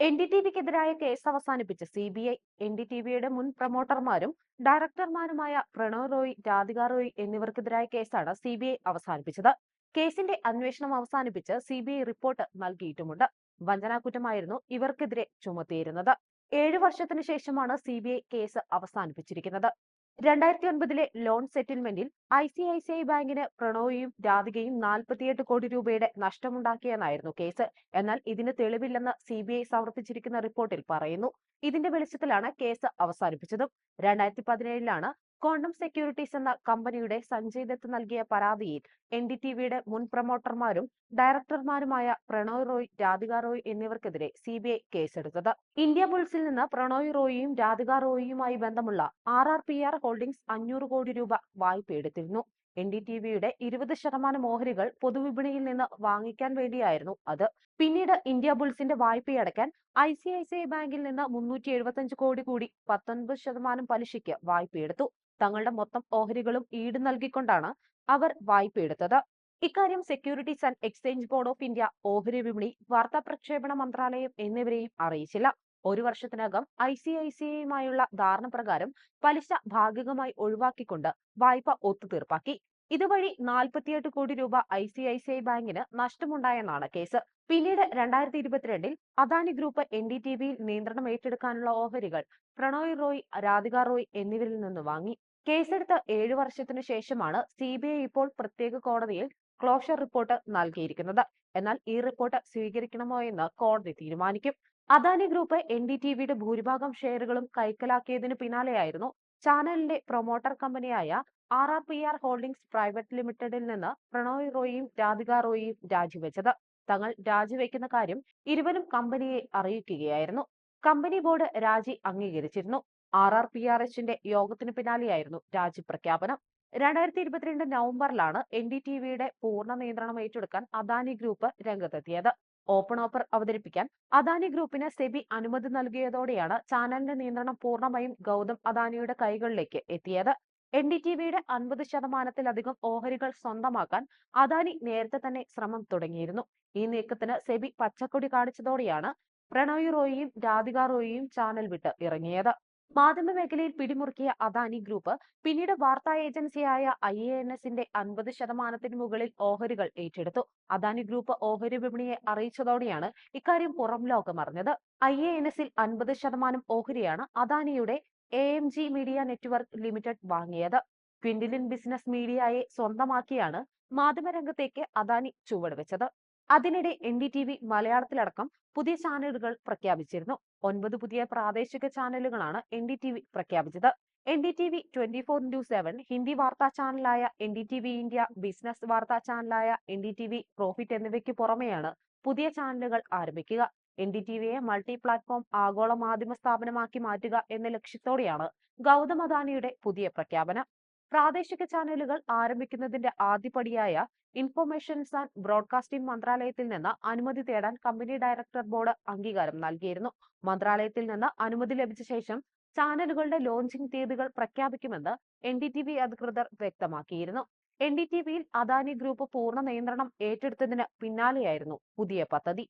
N D T വിക്കെതിരായ case അവസാനിപ്പിച്ച് C B I N D T വിയുടെ മുൻ പ്രൊമോട്ടർമാരും ഡയറക്ടർമാരുമായ പ്രണവ് റോയ് രാധിക റോയ് എന്നിവർക്കെതിരായ കേസാണ് സി ബി ഐ അവസാനിപ്പിച്ചത്. കേസിന്റെ അന്വേഷണം അവസാനിപ്പിച്ച് സി ബി ഐ റിപ്പോർട്ട് നൽകിയിട്ടുമുണ്ട്. വഞ്ചനാക്കുറ്റമായിരുന്നു ഇവർക്കെതിരെ ചുമത്തിയിരുന്നത്. ഏഴു വർഷത്തിനു ശേഷമാണ് സി ബി ഐ കേസ് അവസാനിപ്പിച്ചിരിക്കുന്നത്. രണ്ടായിരത്തി ഒൻപതിലെ loan സെറ്റിൽമെന്റിൽ I C I C I ബാങ്കിന് പ്രണോയിയും രാധികയും നാൽപ്പത്തിയെട്ട് കോടി രൂപയുടെ നഷ്ടമുണ്ടാക്കിയെന്നായിരുന്നു കേസ്. എന്നാൽ ഇതിന് തെളിവില്ലെന്ന് സി ബി ഐ സമർപ്പിച്ചിരിക്കുന്ന റിപ്പോർട്ടിൽ പറയുന്നു. ഇതിന്റെ വെളിച്ചത്തിലാണ് കേസ് അവസാനിപ്പിച്ചതും. രണ്ടായിരത്തി പതിനേഴിലാണ് കോണ്ടം സെക്യൂരിറ്റീസ് എന്ന കമ്പനിയുടെ സഞ്ജയ് ദത്ത് നൽകിയ പരാതിയിൽ എൻ ഡി ടി വിയുടെ മുൻ പ്രൊമോട്ടർമാരും ഡയറക്ടർമാരുമായ പ്രണോയ് റോയ് രാധിക റോയ് എന്നിവർക്കെതിരെ സി ബി ഐ കേസെടുത്തത്. ഇന്ത്യ ബുൾസിൽ നിന്ന് പ്രണോയ് റോയിയും രാധിക റോയിയുമായി ബന്ധമുള്ള R R P R holdings അഞ്ഞൂറ് കോടി രൂപ വായ്പ എടുത്തിരുന്നു എൻ ഡി ടി വിയുടെ ഇരുപത് ശതമാനം ഓഹരികൾ പൊതുവിപണിയിൽ നിന്ന് വാങ്ങിക്കാൻ വേണ്ടിയായിരുന്നു അത്. പിന്നീട് ഇന്ത്യ ബുൾസിന്റെ വായ്പയടക്കാൻ I C I C I ബാങ്കിൽ നിന്ന് മുന്നൂറ്റി എഴുപത്തഞ്ച് കോടി കൂടി പത്തൊൻപത് ശതമാനം പലിശയ്ക്ക് വായ്പയെടുത്തു തങ്ങളുടെ മൊത്തം ഓഹരികളും ഈട് നൽകിക്കൊണ്ടാണ് അവർ വായ്പയെടുത്തത് ഇക്കാര്യം securities and exchange board of India ഓഹരി വിപണി വാർത്താ പ്രക്ഷേപണ മന്ത്രാലയം എന്നിവരെയും അറിയിച്ചില്ല. ഒരു വർഷത്തിനകം ഐ സി ഐ സി ഐയുമായുള്ള ധാരണ പ്രകാരം പലിശ ഭാഗികമായി ഒഴിവാക്കിക്കൊണ്ട് വായ്പ ഒത്തുതീർപ്പാക്കി. ഇതുവഴി നാൽപ്പത്തിയെട്ട് കോടി രൂപ I C I C I ബാങ്കിന് നഷ്ടമുണ്ടായെന്നാണ് കേസ്. പിന്നീട് രണ്ടായിരത്തി ഇരുപത്തിരണ്ടിൽ Adani group N D T വിയിൽ നിയന്ത്രണം ഏറ്റെടുക്കാനുള്ള ഓഹരികൾ പ്രണോയ് റോയ് രാധിക റോയ് എന്നിവരിൽ നിന്ന് വാങ്ങി. കേസെടുത്ത് ഏഴു വർഷത്തിനു ശേഷമാണ് സി ബി ഐ ഇപ്പോൾ പ്രത്യേക കോടതിയിൽ ക്ലോഷർ റിപ്പോർട്ട് നൽകിയിരിക്കുന്നത്. എന്നാൽ ഈ റിപ്പോർട്ട് സ്വീകരിക്കണമോ എന്ന് കോടതി തീരുമാനിക്കും. Adani group N D T വിയുടെ ഭൂരിഭാഗം ഷെയറുകളും കൈക്കലാക്കിയതിനു പിന്നാലെയായിരുന്നു ചാനലിന്റെ പ്രൊമോട്ടർ കമ്പനിയായ R R P R holdings private ലിമിറ്റഡിൽ നിന്ന് പ്രണോയ് റോയിയും രാധിക റോയിയും രാജിവെച്ചത്. തങ്ങൾ രാജിവെക്കുന്ന കാര്യം ഇരുവരും കമ്പനിയെ അറിയിക്കുകയായിരുന്നു. കമ്പനി ബോർഡ് രാജി അംഗീകരിച്ചിരുന്നു. ആർ ആർ പി ആർ എച്ചിന്റെ യോഗത്തിന് പിന്നാലെയായിരുന്നു രാജി പ്രഖ്യാപനം. രണ്ടായിരത്തി ഇരുപത്തിരണ്ട് നവംബറിലാണ് എൻ ഡി ടി വിയുടെ പൂർണ നിയന്ത്രണം ഏറ്റെടുക്കാൻ അദാനി ഗ്രൂപ്പ് രംഗത്തെത്തിയത്. ഓപ്പൺ ഓഫർ അവതരിപ്പിക്കാൻ അദാനി ഗ്രൂപ്പിന് സെബി അനുമതി നൽകിയതോടെയാണ് ചാനലിന്റെ നിയന്ത്രണം പൂർണമായും ഗൗതം അദാനിയുടെ കൈകളിലേക്ക് എത്തിയത്. എൻ ഡി ടി വിയുടെ അൻപത് ശതമാനത്തിലധികം ഓഹരികൾ സ്വന്തമാക്കാൻ അദാനി നേരത്തെ തന്നെ ശ്രമം തുടങ്ങിയിരുന്നു. ഈ നീക്കത്തിന് സെബി പച്ചക്കൊടി കാണിച്ചതോടെയാണ് പ്രണോയ് റോയിയും രാധിക റോയിയും ചാനൽ വിട്ട് ഇറങ്ങിയത്. മാധ്യമ മേഖലയിൽ പിടിമുറുക്കിയ അദാനി ഗ്രൂപ്പ് പിന്നീട് വാർത്താ ഏജൻസിയായ ഐ എ എൻ എസിന്റെ അൻപത് ശതമാനത്തിന് മുകളിൽ ഓഹരികൾ ഏറ്റെടുത്തു. അദാനി ഗ്രൂപ്പ് ഓഹരി വിപണിയെ അറിയിച്ചതോടെയാണ് ഇക്കാര്യം പുറം ലോകം അറിഞ്ഞത്. ഐ എ എൻ എസിൽ അൻപത് ശതമാനം ഓഹരിയാണ് അദാനിയുടെ A M G media network limited വാങ്ങിയത്. ക്വിൻഡിലിൻ ബിസിനസ് മീഡിയയെ സ്വന്തമാക്കിയാണ് മാധ്യമരംഗത്തേക്ക് അദാനി ചുവടുവെച്ചത്. അതിനിടെ എൻ ഡി ടി വി മലയാളത്തിലടക്കം പുതിയ ചാനലുകൾ പ്രഖ്യാപിച്ചിരുന്നു. ഒൻപത് പുതിയ പ്രാദേശിക ചാനലുകളാണ് എൻ ഡി ടി വി പ്രഖ്യാപിച്ചത്. N D T V twenty four into seven Hindi വാർത്താ ചാനലായ N D T V India business വാർത്താ ചാനലായ N D T V profit എന്നിവയ്ക്ക് പുറമെയാണ് പുതിയ ചാനലുകൾ ആരംഭിക്കുക. എൻ ഡി ടി വിയെ മൾട്ടി പ്ലാറ്റ്ഫോം ആഗോള മാധ്യമ സ്ഥാപനമാക്കി മാറ്റുക എന്ന ലക്ഷ്യത്തോടെയാണ് ഗൗതം അദാനിയുടെ പുതിയ പ്രഖ്യാപനം. പ്രാദേശിക ചാനലുകൾ ആരംഭിക്കുന്നതിന്റെ ആദ്യപടിയായ ഇൻഫർമേഷൻസ് ആൻഡ് ബ്രോഡ്കാസ്റ്റിംഗ് മന്ത്രാലയത്തിൽ നിന്ന് അനുമതി തേടാൻ കമ്പനി ഡയറക്ടർ ബോർഡ് അംഗീകാരം നൽകിയിരുന്നു. മന്ത്രാലയത്തിൽ നിന്ന് അനുമതി ലഭിച്ച ശേഷം ചാനലുകളുടെ ലോഞ്ചിംഗ് തീയതികൾ പ്രഖ്യാപിക്കുമെന്ന് എൻ ഡി ടി വി അധികൃതർ വ്യക്തമാക്കിയിരുന്നു. എൻ ഡി ടി വിയിൽ അദാനി ഗ്രൂപ്പ് പൂർണ നിയന്ത്രണം ഏറ്റെടുത്തതിന് പിന്നാലെയായിരുന്നു പുതിയ പദ്ധതി.